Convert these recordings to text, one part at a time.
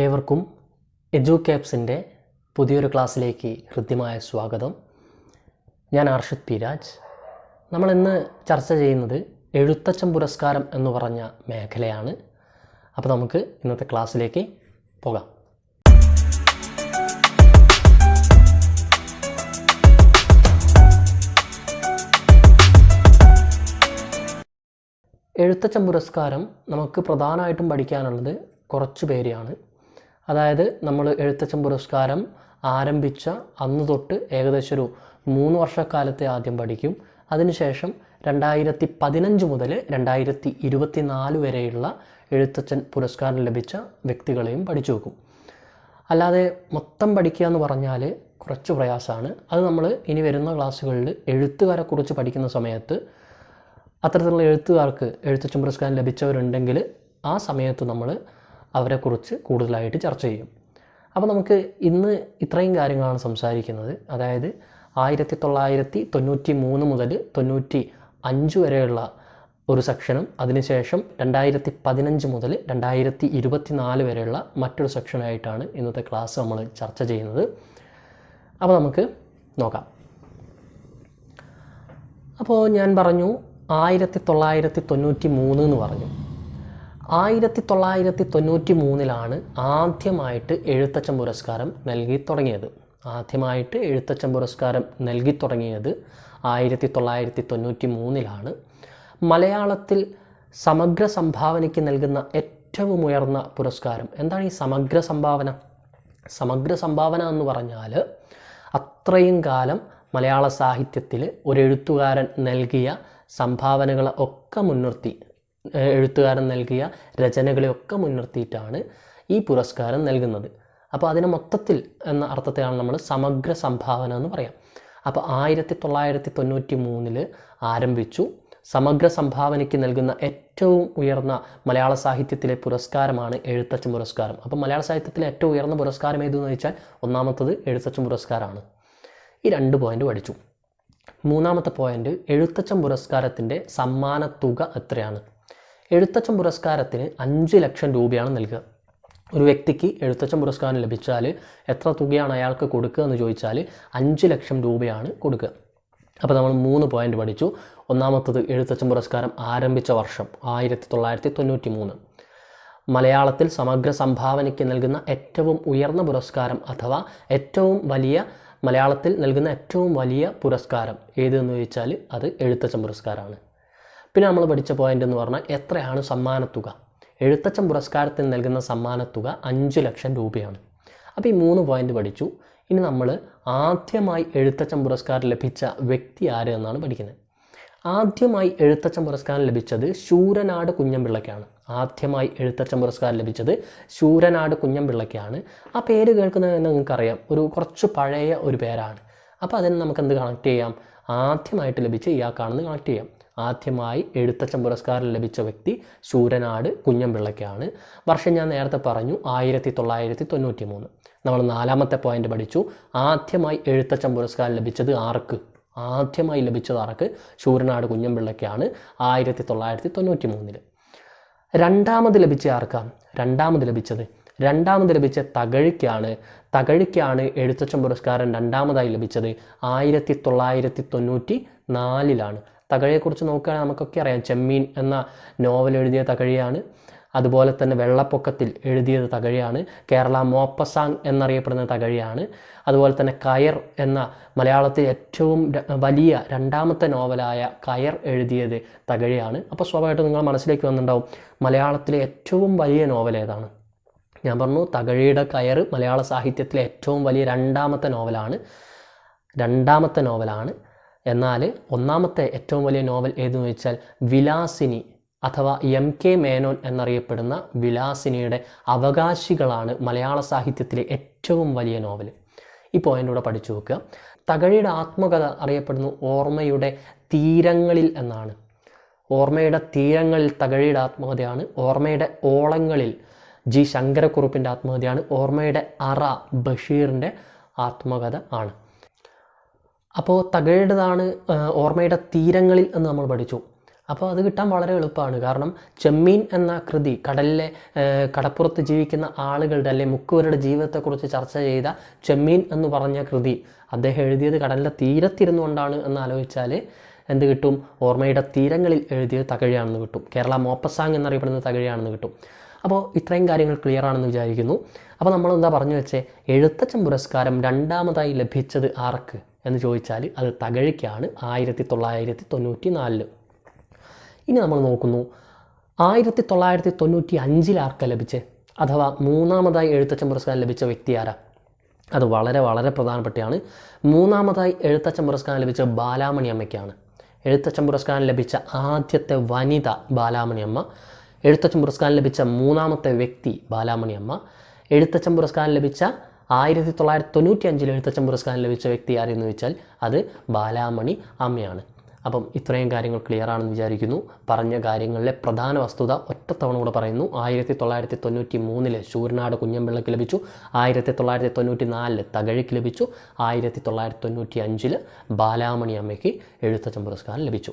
ഏവർക്കും എജു ക്യാപ്സിന്റെ പുതിയൊരു ക്ലാസ്സിലേക്ക് ഹൃദ്യമായ സ്വാഗതം. ഞാൻ അർഷിത് പിരാജ്. നമ്മൾ ഇന്ന് ചർച്ച ചെയ്യുന്നത് എഴുത്തച്ഛൻ പുരസ്കാരം എന്ന് പറഞ്ഞ മേഖലയാണ്. അപ്പോൾ നമുക്ക് ഇന്നത്തെ ക്ലാസ്സിലേക്ക് പോകാം. എഴുത്തച്ഛൻ പുരസ്കാരം നമുക്ക് പ്രധാനമായിട്ടും പഠിക്കാനുള്ളത് കുറച്ച് പേരെയാണ്. അതായത് നമ്മൾ എഴുത്തച്ഛൻ പുരസ്കാരം ആരംഭിച്ച അന്ന് തൊട്ട് ഏകദേശം ഒരു മൂന്ന് വർഷക്കാലത്തെ ആദ്യം പഠിക്കും. അതിനുശേഷം രണ്ടായിരത്തി പതിനഞ്ച് മുതൽ രണ്ടായിരത്തി ഇരുപത്തി നാല് വരെയുള്ള എഴുത്തച്ഛൻ പുരസ്കാരം ലഭിച്ച വ്യക്തികളെയും പഠിച്ചു വെക്കും. അല്ലാതെ മൊത്തം പഠിക്കുക എന്ന് പറഞ്ഞാൽ കുറച്ച് പ്രയാസമാണ്. അത് നമ്മൾ ഇനി വരുന്ന ക്ലാസ്സുകളിൽ എഴുത്തുകാരെക്കുറിച്ച് പഠിക്കുന്ന സമയത്ത് അത്തരത്തിലുള്ള എഴുത്തുകാർക്ക് എഴുത്തച്ഛൻ പുരസ്കാരം ലഭിച്ചവരുണ്ടെങ്കിൽ ആ സമയത്ത് നമ്മൾ അവരെക്കുറിച്ച് കൂടുതലായിട്ട് ചർച്ച ചെയ്യും. അപ്പോൾ നമുക്ക് ഇന്ന് ഇത്രയും കാര്യങ്ങളാണ് സംസാരിക്കുന്നത്. അതായത് ആയിരത്തി തൊള്ളായിരത്തി തൊണ്ണൂറ്റി മൂന്ന് മുതൽ തൊണ്ണൂറ്റി അഞ്ച് വരെയുള്ള ഒരു സെക്ഷനും അതിനുശേഷം രണ്ടായിരത്തി പതിനഞ്ച് മുതൽ രണ്ടായിരത്തി ഇരുപത്തി നാല് വരെയുള്ള മറ്റൊരു സെക്ഷനായിട്ടാണ് ഇന്നത്തെ ക്ലാസ് നമ്മൾ ചർച്ച ചെയ്യുന്നത്. അപ്പോൾ നമുക്ക് നോക്കാം. അപ്പോൾ ഞാൻ പറഞ്ഞു ആയിരത്തി തൊള്ളായിരത്തി തൊണ്ണൂറ്റി മൂന്ന് എന്ന് പറഞ്ഞു. ആയിരത്തി തൊള്ളായിരത്തി തൊണ്ണൂറ്റി മൂന്നിലാണ് ആദ്യമായിട്ട് എഴുത്തച്ഛൻ പുരസ്കാരം നൽകി തുടങ്ങിയത്. ആദ്യമായിട്ട് എഴുത്തച്ഛൻ പുരസ്കാരം നൽകി തുടങ്ങിയത് ആയിരത്തി തൊള്ളായിരത്തി തൊണ്ണൂറ്റി മൂന്നിലാണ് മലയാളത്തിൽ സമഗ്ര സംഭാവനയ്ക്ക് നൽകുന്ന ഏറ്റവും ഉയർന്ന പുരസ്കാരം. എന്താണ് ഈ സമഗ്ര സംഭാവന? സമഗ്ര സംഭാവന എന്ന് പറഞ്ഞാൽ അത്രയും കാലം മലയാള സാഹിത്യത്തിൽ ഒരു എഴുത്തുകാരൻ നൽകിയ സംഭാവനകളെ ഒക്കെ മുൻനിർത്തി. എഴുത്തുകാരൻ നൽകിയ രചനകളെയൊക്കെ മുൻനിർത്തിയിട്ടാണ് ഈ പുരസ്കാരം നൽകുന്നത്. അപ്പോൾ അതിനെ മൊത്തത്തിൽ എന്ന അർത്ഥത്തിലാണ് നമ്മൾ സമഗ്ര സംഭാവന എന്ന് പറയാം. അപ്പോൾ ആയിരത്തി തൊള്ളായിരത്തി തൊണ്ണൂറ്റി മൂന്നിൽ ആരംഭിച്ചു. സമഗ്ര സംഭാവനയ്ക്ക് നൽകുന്ന ഏറ്റവും ഉയർന്ന മലയാള സാഹിത്യത്തിലെ പുരസ്കാരമാണ് എഴുത്തച്ഛൻ പുരസ്കാരം. അപ്പോൾ മലയാള സാഹിത്യത്തിലെ ഏറ്റവും ഉയർന്ന പുരസ്കാരം ഏതെന്ന് ചോദിച്ചാൽ ഒന്നാമത്തത് എഴുത്തച്ഛൻ പുരസ്കാരമാണ്. ഈ രണ്ട് പോയിന്റ് പഠിച്ചു. മൂന്നാമത്തെ പോയിന്റ് എഴുത്തച്ഛൻ പുരസ്കാരത്തിന്റെ സമ്മാനത്തുക തുക എത്രയാണ്? എഴുത്തച്ഛൻ പുരസ്കാരത്തിന് അഞ്ച് ലക്ഷം രൂപയാണ് നൽകുക. ഒരു വ്യക്തിക്ക് എഴുത്തച്ഛൻ പുരസ്കാരം ലഭിച്ചാൽ എത്ര തുകയാണ് അയാൾക്ക് കൊടുക്കുക എന്ന് ചോദിച്ചാൽ അഞ്ച് ലക്ഷം രൂപയാണ് കൊടുക്കുക. അപ്പോൾ നമ്മൾ മൂന്ന് പോയിന്റ് പഠിച്ചു. ഒന്നാമത്തത് എഴുത്തച്ഛൻ പുരസ്കാരം ആരംഭിച്ച വർഷം ആയിരത്തി തൊള്ളായിരത്തി തൊണ്ണൂറ്റി മൂന്ന് മലയാളത്തിൽ സമഗ്ര സംഭാവനയ്ക്ക് നൽകുന്ന ഏറ്റവും ഉയർന്ന പുരസ്കാരം അഥവാ ഏറ്റവും വലിയ മലയാളത്തിൽ നൽകുന്ന ഏറ്റവും വലിയ പുരസ്കാരം ഏതെന്ന് ചോദിച്ചാൽ അത് എഴുത്തച്ഛൻ പുരസ്കാരമാണ്. പിന്നെ നമ്മൾ പഠിച്ച പോയിന്റ് എന്ന് പറഞ്ഞാൽ എത്രയാണ് സമ്മാനത്തുക? എഴുത്തച്ഛൻ പുരസ്കാരത്തിന് നൽകുന്ന സമ്മാനത്തുക അഞ്ച് ലക്ഷം രൂപയാണ്. അപ്പോൾ ഈ മൂന്ന് പോയിന്റ് പഠിച്ചു. ഇനി നമ്മൾ ആദ്യമായി എഴുത്തച്ഛൻ പുരസ്കാരം ലഭിച്ച വ്യക്തി ആര് എന്നാണ് പഠിക്കുന്നത്. ആദ്യമായി എഴുത്തച്ഛൻ പുരസ്കാരം ലഭിച്ചത് ശൂരനാട് കുഞ്ഞമ്പിള്ളയ്ക്കാണ്. ആദ്യമായി എഴുത്തച്ഛൻ പുരസ്കാരം ലഭിച്ചത് ശൂരനാട് കുഞ്ഞമ്പിള്ളയ്ക്കാണ്. ആ പേര് കേൾക്കുന്നത് നിങ്ങൾക്കറിയാം. ഒരു കുറച്ച് പഴയ ഒരു പേരാണ്. അപ്പോൾ അതിന് നമുക്ക് എന്ത് കണക്ട് ചെയ്യാം? ആദ്യമായിട്ട് ലഭിച്ച ഇയാൾക്കാണെന്ന് കണക്ട് ചെയ്യാം. ആദ്യമായി എഴുത്തച്ഛൻ പുരസ്കാരം ലഭിച്ച വ്യക്തി ശൂരനാട് കുഞ്ഞമ്പിള്ളയ്ക്കാണ്. വർഷം ഞാൻ നേരത്തെ പറഞ്ഞു ആയിരത്തി തൊള്ളായിരത്തി തൊണ്ണൂറ്റി മൂന്ന് നമ്മൾ നാലാമത്തെ പോയിന്റ് പഠിച്ചു. ആദ്യമായി എഴുത്തച്ഛൻ പുരസ്കാരം ലഭിച്ചത് ആർക്ക്? ആദ്യമായി ലഭിച്ചത് ആർക്ക്? ശൂരനാട് കുഞ്ഞമ്പിള്ളയ്ക്കാണ് ആയിരത്തി തൊള്ളായിരത്തി തൊണ്ണൂറ്റി മൂന്നിൽ രണ്ടാമത് ലഭിച്ച ആർക്കാണ് രണ്ടാമത് ലഭിച്ചത് രണ്ടാമത് ലഭിച്ച തകഴിക്കാണ്. തകഴിക്കാണ് എഴുത്തച്ഛൻ പുരസ്കാരം രണ്ടാമതായി ലഭിച്ചത് ആയിരത്തി തൊള്ളായിരത്തി തൊണ്ണൂറ്റി നാലിലാണ് തകഴിയെക്കുറിച്ച് നോക്കുകയാണെങ്കിൽ നമുക്കൊക്കെ അറിയാം. ചെമ്മീൻ എന്ന നോവൽ എഴുതിയ തകഴിയാണ്. അതുപോലെ തന്നെ വെള്ളപ്പൊക്കത്തിൽ എഴുതിയത് തകഴിയാണ്. കേരള മോപ്പസാങ് എന്നറിയപ്പെടുന്ന തകഴിയാണ്. അതുപോലെ തന്നെ കയർ എന്ന മലയാളത്തിൽ ഏറ്റവും വലിയ രണ്ടാമത്തെ നോവലായ കയർ എഴുതിയത് തകഴിയാണ്. അപ്പോൾ സ്വാഭാവികമായിട്ടും നിങ്ങൾ മനസ്സിലേക്ക് വന്നിട്ടുണ്ടാവും മലയാളത്തിലെ ഏറ്റവും വലിയ നോവൽ ഏതാണ്? ഞാൻ പറഞ്ഞു തകഴിയുടെ കയർ മലയാള സാഹിത്യത്തിലെ ഏറ്റവും വലിയ രണ്ടാമത്തെ നോവലാണ്. രണ്ടാമത്തെ നോവലാണ്. എന്നാൽ ഒന്നാമത്തെ ഏറ്റവും വലിയ നോവൽ ഏതെന്ന് വെച്ചാൽ വിലാസിനി അഥവാ എം കെ മേനോൻ എന്നറിയപ്പെടുന്ന വിലാസിനിയുടെ അവകാശികളാണ് മലയാള സാഹിത്യത്തിലെ ഏറ്റവും വലിയ നോവൽ ഈ പോയിന്റൂടെ പഠിച്ചു വെക്കുക തകഴിയുടെ ആത്മകഥ അറിയപ്പെടുന്നു ഓർമ്മയുടെ തീരങ്ങളിൽ എന്നാണ്. ഓർമ്മയുടെ തീരങ്ങളിൽ തകഴിയുടെ ആത്മകഥയാണ്. ഓർമ്മയുടെ ഓളങ്ങളിൽ ജി ശങ്കരക്കുറുപ്പിന്റെ ആത്മകഥയാണ്. ഓർമ്മയുടെ അറ ബഷീറിന്റെ ആത്മകഥ ആണ്. അപ്പോൾ തകഴിയുടേതാണ് ആ, ഓർമ്മയുടെ തീരങ്ങളിൽ എന്ന് നമ്മൾ പഠിച്ചു. അപ്പോൾ അത് കിട്ടാൻ വളരെ എളുപ്പമാണ്. കാരണം ചെമ്മീൻ എന്ന കൃതി കടലിലെ കടപ്പുറത്ത് ജീവിക്കുന്ന ആളുകളുടെ അല്ലെ മുക്കുവരുടെ ജീവിതത്തെക്കുറിച്ച് ചർച്ച ചെയ്ത ചെമ്മീൻ എന്ന് പറഞ്ഞ കൃതി അദ്ദേഹം എഴുതിയത് കടലിലെ തീരത്തിരുന്നുകൊണ്ടാണ് എന്ന് ആലോചിച്ചാൽ എന്ത് കിട്ടും? ഓർമ്മയുടെ തീരങ്ങളിൽ എഴുതിയത് തകഴിയാണെന്ന് കിട്ടും. കേരള മോപ്പസാങ് എന്നറിയപ്പെടുന്നത് തകഴിയാണെന്ന് കിട്ടും. അപ്പോൾ ഇത്രയും കാര്യങ്ങൾ ക്ലിയർ ആണെന്ന് വിചാരിക്കുന്നു. അപ്പോൾ നമ്മൾ എന്താ പറഞ്ഞു വെച്ചേ? എഴുത്തച്ഛൻ പുരസ്കാരം രണ്ടാമതായി ലഭിച്ചത് ആർക്ക്? എന്ന് ചോദിച്ചാൽ അത് തകഴിക്കാണ് ആയിരത്തി തൊള്ളായിരത്തി തൊണ്ണൂറ്റി നാലിൽ ഇനി നമ്മൾ നോക്കുന്നു ആയിരത്തി തൊള്ളായിരത്തി തൊണ്ണൂറ്റി അഞ്ചിൽ ആർക്ക ലഭിച്ചത് അഥവാ മൂന്നാമതായി എഴുത്തച്ഛൻ പുരസ്കാരം ലഭിച്ച വ്യക്തി ആരാ? അത് വളരെ വളരെ പ്രധാനപ്പെട്ടയാണ്. മൂന്നാമതായി എഴുത്തച്ഛൻ പുരസ്കാരം ലഭിച്ച ബാലാമണി അമ്മയ്ക്കാണ്. എഴുത്തച്ഛൻ പുരസ്കാരം ലഭിച്ച ആദ്യത്തെ വനിത ബാലാമണി അമ്മ എഴുത്തച്ഛൻ പുരസ്കാരം ലഭിച്ച മൂന്നാമത്തെ വ്യക്തി ബാലാമണി അമ്മ എഴുത്തച്ഛൻ പുരസ്കാരം ലഭിച്ച ആയിരത്തി തൊള്ളായിരത്തി തൊണ്ണൂറ്റി അഞ്ചിൽ എഴുത്തച്ഛൻ പുരസ്കാരം ലഭിച്ച വ്യക്തി ആരെന്ന് വെച്ചാൽ അത് ബാലാമണി അമ്മയാണ്. അപ്പം ഇത്രയും കാര്യങ്ങൾ ക്ലിയർ ആണെന്ന് വിചാരിക്കുന്നു. പറഞ്ഞ കാര്യങ്ങളിലെ പ്രധാന വസ്തുത ഒറ്റത്തവണ കൂടെ പറയുന്നു. ആയിരത്തി തൊള്ളായിരത്തി തൊണ്ണൂറ്റി മൂന്നിൽ ശൂരനാട് കുഞ്ഞമ്പിള്ളക്ക് ലഭിച്ചു. ആയിരത്തി തൊള്ളായിരത്തി തൊണ്ണൂറ്റി നാലിൽ തകഴിക്ക് ലഭിച്ചു. ആയിരത്തി തൊള്ളായിരത്തി തൊണ്ണൂറ്റി അഞ്ചിൽ ബാലാമണി അമ്മയ്ക്ക് എഴുത്തച്ഛൻ പുരസ്കാരം ലഭിച്ചു.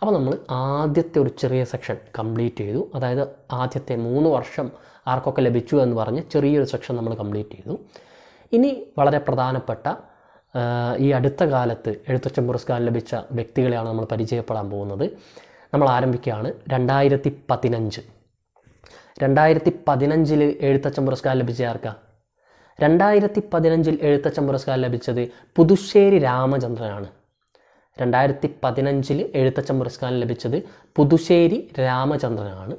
അപ്പോൾ നമ്മൾ ആദ്യത്തെ ഒരു ചെറിയ സെക്ഷൻ കംപ്ലീറ്റ് ചെയ്തു. അതായത് ആദ്യത്തെ മൂന്ന് വർഷം ആർക്കൊക്കെ ലഭിച്ചു എന്ന് പറഞ്ഞ് ചെറിയൊരു സെക്ഷൻ നമ്മൾ കംപ്ലീറ്റ് ചെയ്തു. ഇനി വളരെ പ്രധാനപ്പെട്ട ഈ അടുത്ത കാലത്ത് എഴുത്തച്ഛൻ പുരസ്കാരം ലഭിച്ച വ്യക്തികളെയാണ് നമ്മൾ പരിചയപ്പെടാൻ പോകുന്നത്. നമ്മൾ ആരംഭിക്കുകയാണ് രണ്ടായിരത്തി പതിനഞ്ച് രണ്ടായിരത്തി പതിനഞ്ചിൽ എഴുത്തച്ഛൻ പുരസ്കാരം ലഭിച്ച ആർക്കാ? രണ്ടായിരത്തി പതിനഞ്ചിൽ എഴുത്തച്ഛൻ പുരസ്കാരം ലഭിച്ചത് പുതുശ്ശേരി രാമചന്ദ്രനാണ്. രണ്ടായിരത്തി പതിനഞ്ചിൽ എഴുത്തച്ഛൻ പുരസ്കാരം ലഭിച്ചത് പുതുശ്ശേരി രാമചന്ദ്രനാണ്.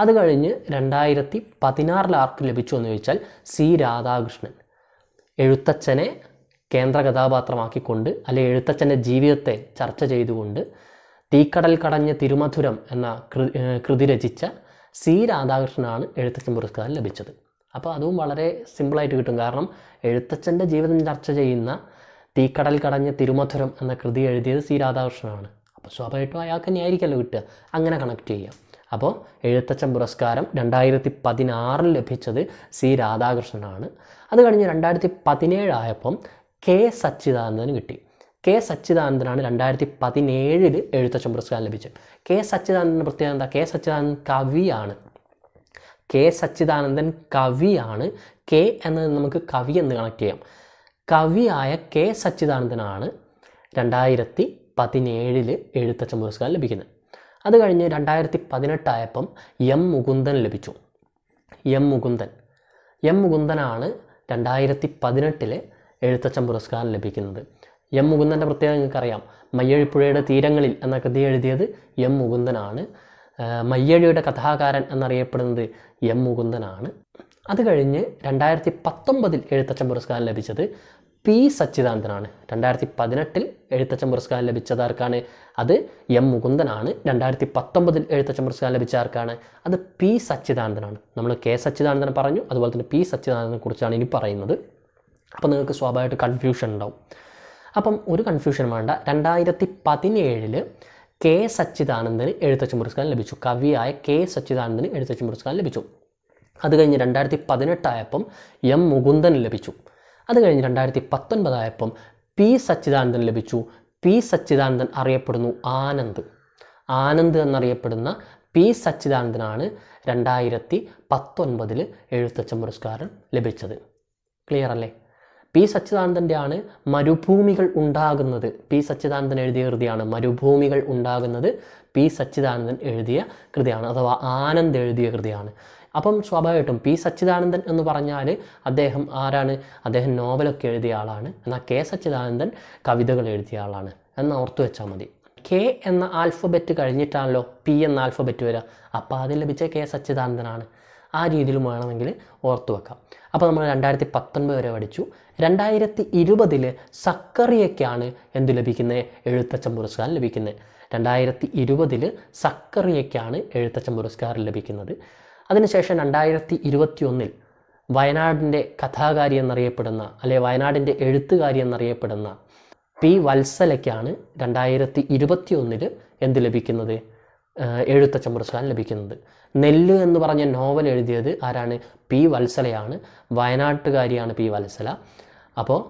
അത് കഴിഞ്ഞ് രണ്ടായിരത്തി പതിനാറിൽ ആർക്ക് ലഭിച്ചു എന്ന് ചോദിച്ചാൽ സി രാധാകൃഷ്ണൻ. എഴുത്തച്ഛനെ കേന്ദ്ര കഥാപാത്രമാക്കിക്കൊണ്ട് അല്ലെ എഴുത്തച്ഛന്റെ ജീവിതത്തെ ചർച്ച ചെയ്തുകൊണ്ട് തീക്കടൽ കടഞ്ഞ തിരുമധുരം എന്ന കൃതി രചിച്ച സി രാധാകൃഷ്ണനാണ് എഴുത്തച്ഛൻ പുരസ്കാരം ലഭിച്ചത്. അപ്പോൾ അതും വളരെ സിമ്പിളായിട്ട് കിട്ടും. കാരണം എഴുത്തച്ഛന്റെ ജീവിതം ചർച്ച ചെയ്യുന്ന തീക്കടൽ കടഞ്ഞ തിരുമധുരം എന്ന കൃതി എഴുതിയത് സി രാധാകൃഷ്ണനാണ്. അപ്പോൾ സ്വാഭാവികമായിട്ടും അയാൾക്ക് തന്നെ ആയിരിക്കുമല്ലോ കിട്ടുക. അങ്ങനെ കണക്ട് ചെയ്യാം. അപ്പോൾ എഴുത്തച്ഛൻ പുരസ്കാരം രണ്ടായിരത്തി പതിനാറിൽ ലഭിച്ചത് സി രാധാകൃഷ്ണനാണ്. അത് കഴിഞ്ഞ് രണ്ടായിരത്തി പതിനേഴായപ്പം കെ സച്ചിദാനന്ദന് കിട്ടി. കെ സച്ചിദാനന്ദനാണ് രണ്ടായിരത്തി പതിനേഴിൽ എഴുത്തച്ഛൻ പുരസ്കാരം ലഭിച്ചത്. കെ സച്ചിദാനന്ദൻ പ്രത്യേകത എന്താ? കെ സച്ചിദാനന്ദൻ കവിയാണ്. കെ സച്ചിദാനന്ദൻ കവിയാണ്. കെ എന്നത് നമുക്ക് കവി എന്ന് കണക്ട് ചെയ്യാം. കവിയായ കെ സച്ചിദാനന്ദനാണ് രണ്ടായിരത്തി പതിനേഴിൽ എഴുത്തച്ഛൻ പുരസ്കാരം ലഭിക്കുന്നത്. അത് കഴിഞ്ഞ് രണ്ടായിരത്തി പതിനെട്ടായപ്പം എം മുകുന്ദൻ ലഭിച്ചു. എം മുകുന്ദൻ. എം മുകുന്ദനാണ് രണ്ടായിരത്തി പതിനെട്ടിലെ എഴുത്തച്ഛൻ പുരസ്കാരം ലഭിക്കുന്നത്. എം മുകുന്ദന്റെ പ്രത്യേകത നിങ്ങൾക്കറിയാം. മയ്യഴിപ്പുഴയുടെ തീരങ്ങളിൽ എന്ന കൃതി എഴുതിയത് എം മുകുന്ദനാണ്. മയ്യഴിയുടെ കഥാകാരൻ എന്നറിയപ്പെടുന്നത് എം മുകുന്ദനാണ്. അത് കഴിഞ്ഞ് രണ്ടായിരത്തി പത്തൊമ്പതിൽ എഴുത്തച്ഛൻ പുരസ്കാരം ലഭിച്ചത് പി സച്ചിദാനന്ദനാണ്. രണ്ടായിരത്തി പതിനെട്ടിൽ എഴുത്തച്ഛൻ പുരസ്കാരം ലഭിച്ചത് ആർക്കാണ്? അത് എം മുകുന്ദനാണ്. രണ്ടായിരത്തി പത്തൊമ്പതിൽ എഴുത്തച്ഛൻ പുരസ്കാരം ലഭിച്ച ആർക്കാണ്? അത് പി സച്ചിദാനന്ദനാണ്. നമ്മൾ കെ സച്ചിദാനന്ദൻ പറഞ്ഞു. അതുപോലെ തന്നെ പി സച്ചിദാനന്ദനെ കുറിച്ചാണ് ഇനി പറയുന്നത്. അപ്പോൾ നിങ്ങൾക്ക് സ്വാഭാവികമായിട്ട് കൺഫ്യൂഷൻ ഉണ്ടാവും. അപ്പം ഒരു കൺഫ്യൂഷൻ വേണ്ട. രണ്ടായിരത്തി പതിനേഴിൽ കെ സച്ചിദാനന്ദന് എഴുത്തച്ഛൻ പുരസ്കാരം ലഭിച്ചു. കവിയായ കെ സച്ചിദാനന്ദന് എഴുത്തച്ഛൻ പുരസ്കാരം ലഭിച്ചു. അത് കഴിഞ്ഞ് രണ്ടായിരത്തി പതിനെട്ടായപ്പം എം മുകുന്ദൻ ലഭിച്ചു. അത് കഴിഞ്ഞ് രണ്ടായിരത്തി പത്തൊൻപതായപ്പം പി സച്ചിദാനന്ദൻ ലഭിച്ചു. പി സച്ചിദാനന്ദൻ അറിയപ്പെടുന്നു ആനന്ദ്. ആനന്ദ് എന്നറിയപ്പെടുന്ന പി സച്ചിദാനന്ദനാണ് രണ്ടായിരത്തി പത്തൊൻപതിൽ എഴുത്തച്ഛൻ പുരസ്കാരം ലഭിച്ചത്. ക്ലിയർ അല്ലേ? പി സച്ചിദാനന്ദന്റെ ആണ് മരുഭൂമികൾ ഉണ്ടാകുന്നത്. പി സച്ചിദാനന്ദൻ എഴുതിയ കൃതിയാണ് മരുഭൂമികൾ ഉണ്ടാകുന്നത്. പി സച്ചിദാനന്ദൻ എഴുതിയ കൃതിയാണ് അഥവാ ആനന്ദ് എഴുതിയ കൃതിയാണ്. അപ്പം സ്വാഭാവികമായിട്ടും പി സച്ചിദാനന്ദൻ എന്ന് പറഞ്ഞാൽ അദ്ദേഹം ആരാണ്? അദ്ദേഹം നോവലൊക്കെ എഴുതിയ ആളാണ്. എന്നാൽ കെ സച്ചിദാനന്ദൻ കവിതകൾ എഴുതിയ ആളാണ്. എന്ന് ഓർത്തു വെച്ചാൽ മതി. കെ എന്ന ആൽഫബറ്റ് കഴിഞ്ഞിട്ടാണല്ലോ പി എന്ന ആൽഫബറ്റ് വരിക അപ്പോൾ അതിൽ ലഭിച്ച കെ സച്ചിദാനന്ദനാണ്. ആ രീതിയിലും വേണമെങ്കിൽ ഓർത്തു വെക്കാം. അപ്പോൾ നമ്മൾ രണ്ടായിരത്തി പത്തൊൻപത് വരെ പഠിച്ചു. രണ്ടായിരത്തി ഇരുപതിൽ സക്കറിയയ്ക്കാണ് എന്ത് ലഭിക്കുന്നത് എഴുത്തച്ഛൻ പുരസ്കാരം ലഭിക്കുന്നത് രണ്ടായിരത്തി ഇരുപതിൽ സക്കറിയയ്ക്കാണ് എഴുത്തച്ഛൻ പുരസ്കാരം ലഭിക്കുന്നത്. അതിനുശേഷം രണ്ടായിരത്തി ഇരുപത്തി ഒന്നിൽ വയനാടിന്റെ കഥാകാരി എന്നറിയപ്പെടുന്ന അല്ലെ വയനാടിന്റെ എഴുത്തുകാരി എന്നറിയപ്പെടുന്ന പി വത്സലയ്ക്കാണ് രണ്ടായിരത്തി ഇരുപത്തി ഒന്നിൽ എന്ത് ലഭിക്കുന്നത്? എഴുത്തച്ഛൻ പുരസ്കാരം ലഭിക്കുന്നത്. നെല്ല് എന്ന് പറഞ്ഞ നോവൽ എഴുതിയത് ആരാണ്? പി വത്സലയാണ്. വയനാട്ടുകാരിയാണ് പി വത്സല. അപ്പോൾ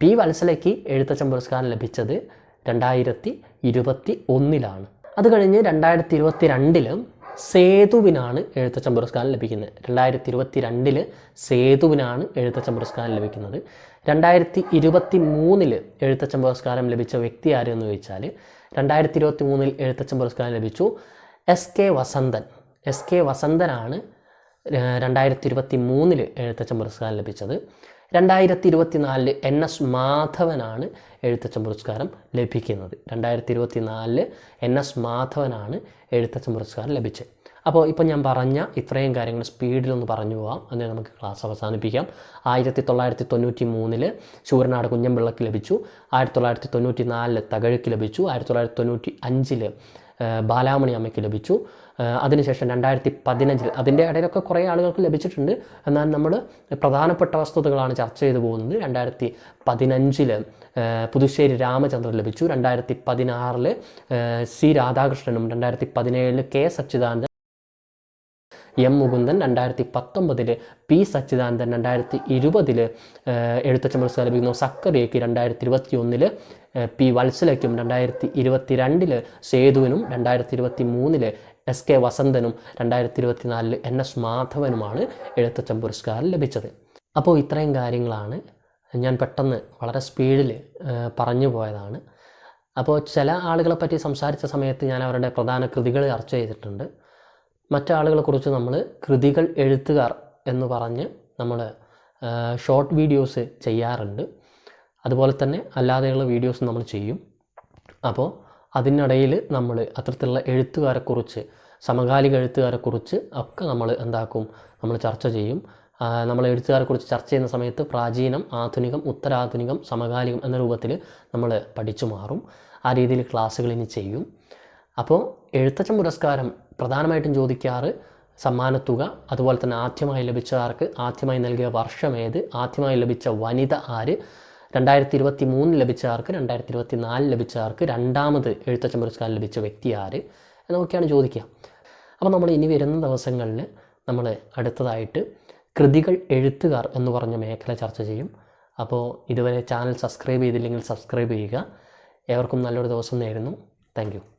പി വത്സലയ്ക്ക് എഴുത്തച്ഛൻ പുരസ്കാരം ലഭിച്ചത് രണ്ടായിരത്തി ഇരുപത്തി ഒന്നിലാണ് അത് കഴിഞ്ഞ് രണ്ടായിരത്തി ഇരുപത്തി രണ്ടിൽ സേതുവിനാണ് എഴുത്തച്ഛൻ പുരസ്കാരം ലഭിക്കുന്നത്. രണ്ടായിരത്തി ഇരുപത്തി രണ്ടിൽ സേതുവിനാണ് എഴുത്തച്ഛൻ പുരസ്കാരം ലഭിക്കുന്നത്. രണ്ടായിരത്തി ഇരുപത്തി മൂന്നിൽ എഴുത്തച്ഛൻ പുരസ്കാരം ലഭിച്ച വ്യക്തി ആര് എന്ന് ചോദിച്ചാൽ രണ്ടായിരത്തി ഇരുപത്തി മൂന്നിൽ എഴുത്തച്ഛൻ പുരസ്കാരം ലഭിച്ചു S K Vasanthan. S K വസന്തനാണ് രണ്ടായിരത്തി ഇരുപത്തി മൂന്നിൽ എഴുത്തച്ഛൻ പുരസ്കാരം ലഭിച്ചത്. രണ്ടായിരത്തി ഇരുപത്തി നാലിൽ എൻ എസ് മാധവനാണ് എഴുത്തച്ഛൻ പുരസ്കാരം ലഭിക്കുന്നത്. രണ്ടായിരത്തി ഇരുപത്തി നാലിൽ എൻ എസ് മാധവനാണ് എഴുത്തച്ഛൻ പുരസ്കാരം ലഭിച്ചത്. അപ്പോൾ ഇപ്പോൾ ഞാൻ പറഞ്ഞ ഇത്രയും കാര്യങ്ങൾ സ്പീഡിലൊന്ന് പറഞ്ഞു പോകാം അങ്ങനെ നമുക്ക് ക്ലാസ് അവസാനിപ്പിക്കാം. ആയിരത്തി തൊള്ളായിരത്തി തൊണ്ണൂറ്റി മൂന്നിൽ ശൂരനാട് കുഞ്ഞമ്പിള്ളക്ക് ലഭിച്ചു. ആയിരത്തി തൊള്ളായിരത്തി തൊണ്ണൂറ്റി നാലിൽ തകഴിക്ക് ലഭിച്ചു. ആയിരത്തി തൊള്ളായിരത്തി തൊണ്ണൂറ്റി അഞ്ചിൽ ബാലാമണി അമ്മയ്ക്ക് ലഭിച്ചു. അതിനുശേഷം രണ്ടായിരത്തി പതിനഞ്ചിൽ അതിന്റെ ഇടയിലൊക്കെ കുറേ ആളുകൾക്ക് ലഭിച്ചിട്ടുണ്ട്. എന്നാൽ നമ്മൾ പ്രധാനപ്പെട്ട വസ്തുതകളാണ് ചർച്ച ചെയ്തു പോകുന്നത്. രണ്ടായിരത്തി പതിനഞ്ചിൽ പുതുശ്ശേരി രാമചന്ദ്രൻ ലഭിച്ചു. രണ്ടായിരത്തി പതിനാറിൽ സി രാധാകൃഷ്ണനും രണ്ടായിരത്തി പതിനേഴിൽ കെ സച്ചിദാനന്ദൻ എം മുകുന്ദൻ രണ്ടായിരത്തി പത്തൊമ്പതിൽ പി സച്ചിദാനന്ദൻ രണ്ടായിരത്തി ഇരുപതിൽ എഴുത്തച്ഛൻ പുരസ്കാരം ലഭിക്കുന്നു. സക്കറിയയ്ക്ക് രണ്ടായിരത്തി ഇരുപത്തി ഒന്നിൽ പി വത്സലയ്ക്കും രണ്ടായിരത്തി ഇരുപത്തി രണ്ടിൽ സേതുവിനും രണ്ടായിരത്തി ഇരുപത്തി മൂന്നിൽ എസ് കെ വസന്തനും രണ്ടായിരത്തി ഇരുപത്തി നാലിൽ എൻ എസ് മാധവനുമാണ് എഴുത്തച്ഛൻ പുരസ്കാരം ലഭിച്ചത്. അപ്പോൾ ഇത്രയും കാര്യങ്ങളാണ് ഞാൻ പെട്ടെന്ന് വളരെ സ്പീഡിൽ പറഞ്ഞു പോയതാണ്. അപ്പോൾ ചില ആളുകളെ പറ്റി സംസാരിച്ച സമയത്ത് ഞാൻ അവരുടെ പ്രധാന കൃതികൾ ചർച്ച ചെയ്തിട്ടുണ്ട്. മറ്റാളുകളെ കുറിച്ച് നമ്മൾ കൃതികൾ എഴുത്തുകാർ എന്ന് പറഞ്ഞ് നമ്മൾ ഷോർട്ട് വീഡിയോസ് ചെയ്യാറുണ്ട്. അതുപോലെ തന്നെ അല്ലാതെയുള്ള വീഡിയോസ് നമ്മൾ ചെയ്യും. അപ്പോൾ അതിനിടയിൽ നമ്മൾ അത്തരത്തിലുള്ള എഴുത്തുകാരെക്കുറിച്ച് സമകാലിക എഴുത്തുകാരെക്കുറിച്ച് ഒക്കെ നമ്മൾ എന്താക്കും നമ്മൾ ചർച്ച ചെയ്യും. നമ്മൾ എഴുത്തുകാരെക്കുറിച്ച് ചർച്ച ചെയ്യുന്ന സമയത്ത് പ്രാചീനം ആധുനികം ഉത്തരാധുനികം സമകാലികം എന്ന രൂപത്തിൽ നമ്മൾ പഠിച്ചു മാറും. ആ രീതിയിൽ ക്ലാസ്സുകൾ ഇനി ചെയ്യും. അപ്പോൾ എഴുത്തച്ഛൻ പുരസ്കാരം പ്രധാനമായിട്ടും ചോദിക്കാറ് സമ്മാനത്തുക അതുപോലെ തന്നെ ആദ്യമായി ലഭിച്ചവർക്ക് ആദ്യമായി നൽകിയ വർഷം ഏത് ആദ്യമായി ലഭിച്ച വനിത ആര് രണ്ടായിരത്തി ഇരുപത്തി മൂന്നിൽ ലഭിച്ചവർക്ക് രണ്ടായിരത്തി ഇരുപത്തി നാലിൽ ലഭിച്ചവർക്ക് രണ്ടാമത് എഴുത്തച്ഛൻ പുരസ്കാരം ലഭിച്ച വ്യക്തി ആര്? എന്നൊക്കെയാണ് ചോദിക്കുക. അപ്പോൾ നമ്മൾ ഇനി വരുന്ന ദിവസങ്ങളിൽ നമ്മൾ അടുത്തതായിട്ട് കൃതികൾ എഴുത്തുകാർ എന്ന് പറഞ്ഞ മേഖല ചർച്ച ചെയ്യും. അപ്പോൾ ഇതുവരെ ചാനൽ സബ്സ്ക്രൈബ് ചെയ്തില്ലെങ്കിൽ സബ്സ്ക്രൈബ് ചെയ്യുക. ഏവർക്കും നല്ലൊരു ദിവസം നേരുന്നു. താങ്ക്